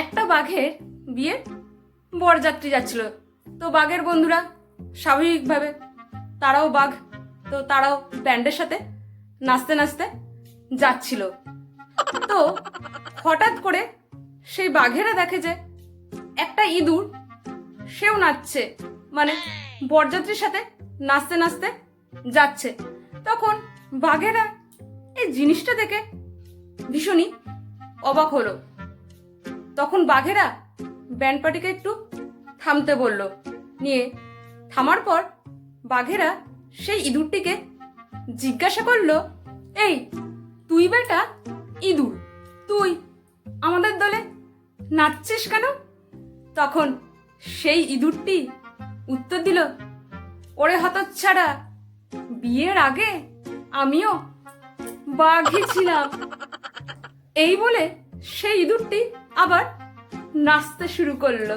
একটা বাঘের বিয়ে বরযাত্রী যাচ্ছিল। তো বাঘের বন্ধুরা স্বাভাবিকভাবে তারাও বাঘ, তো তারাও ব্যান্ডের সাথে নাচতে নাচতে যাচ্ছিল। তো হঠাৎ করে সেই বাঘেরা দেখে যে একটা ইঁদুর সেও নাচছে মানে বরযাত্রীর সাথে নাচতে নাচতে যাচ্ছে। তখন বাঘেরা এই জিনিসটা দেখে ভীষণই অবাক হলো। তখন বাঘেরা ব্যান্ড পার্টিকে একটু থামতে বলল। নিয়ে থামার পর বাঘেরা সেই ইঁদুরটিকে জিজ্ঞাসা করল, এই, তুই বেটা ইঁদুর, তুই আমাদের দলে নাচছিস কেন? তখন সেই ইঁদুরটি উত্তর দিল, ওরে হতচ্ছাড়া, বিয়ের আগে আমিও বাঘই ছিলাম। এই বলে সেই ইঁদুরটি আবার নাচতে শুরু করল।